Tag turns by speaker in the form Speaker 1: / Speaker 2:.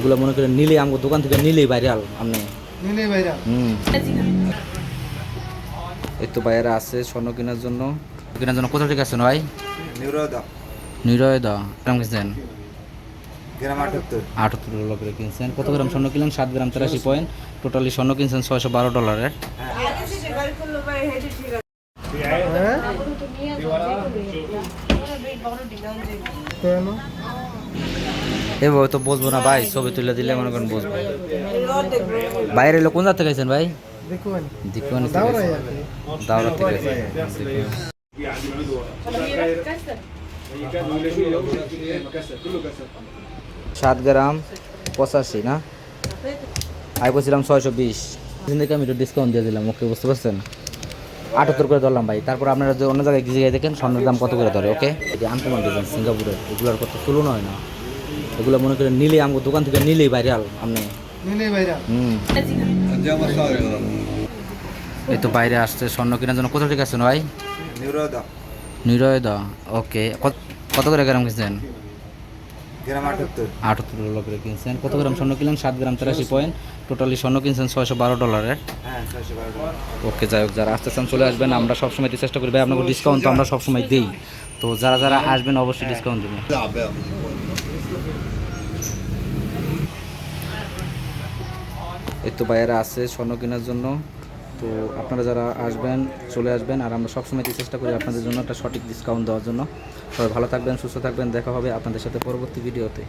Speaker 1: এগুলো মনে করেন নিলে আমার দোকান থেকে নিলেই ভাইরাল আপনি। হুম। এই তো ভাইয়েরা আছে স্বর্ণ কেনার জন্য। কেনার জন্য কোথা থেকে আসছেন ভাই?
Speaker 2: নিরোধ
Speaker 1: নিরয় দা গ্রাম কিনছেন?
Speaker 2: গ্রাম আটাত্তর।
Speaker 1: আটাত্তর ডলার করে কিনছেন। কত গ্রাম স্বর্ণ কিনলেন? সাত গ্রাম তেরাশি পয়েন্ট টোটালি স্বর্ণ কিনছেন ছয়শো বারো ডলারের
Speaker 3: হ্যাঁ। কেন?
Speaker 1: এভাবে তো বসবো না ভাই, ছবি তুলে দিলে মনে করেন বসবো। বাইরে লোক কোন জাত আইছেন ভাই?
Speaker 3: দেখুন।
Speaker 1: দাওরা থেকে সাত গ্রাম পঁচাশি, না? আই বলছিলাম ছয়শো বিশ। থেকে আমি একটু ডিসকাউন্ট দিয়ে দিলাম ওকে বুঝতে পারছেন? আটাত্তর করে ধরলাম ভাই। তারপর আপনারা যদি অন্য জায়গায় গিয়ে দেখেন, স্বর্ণের দাম কত করে ধরে ওকে এই যে আনকমন ডিজাইন সিঙ্গাপুরের, এগুলোর কত তুলনা হয় না। এগুলো মনে করেন নিলে আমার দোকান থেকে নিলেই ভাইরাল আপনি। এই তো বাইরে আসছে স্বর্ণ কেনার জন্য। কোথা থেকে আসছেন ভাই?
Speaker 2: নিরোধ
Speaker 1: নিরয় দা ওকে। কত করে গ্রাম কিনছেন?
Speaker 2: গ্রাম আটাত্তর।
Speaker 1: আটাত্তর ডলার করে কিনছেন। কত গ্রাম স্বর্ণ কিনলেন? সাত গ্রাম তেরাশি পয়েন্ট টোটালি স্বর্ণ কিনছেন ছয়শো বারো ডলারের
Speaker 2: হ্যাঁ
Speaker 1: ওকে যাই হোক যারা আসতে চান চলে আসবেন। আমরা সবসময় চেষ্টা করি ভাই আপনাকে ডিসকাউন্ট তো আমরা সবসময় দিই। তো যারা যারা আসবেন অবশ্যই ডিসকাউন্ট দেবেন। এই তো বাইরে আছে স্বর্ণ কেনার জন্য। তো আপনারা যারা আসবেন, চলে আসবেন, আর আমরা সবসময় চেষ্টা করি আপনাদের জন্য একটা সঠিক ডিসকাউন্ট দেওয়ার জন্য। সবাই ভালো থাকবেন, সুস্থ থাকবেন, দেখা হবে আপনাদের সাথে পরবর্তী ভিডিওতে।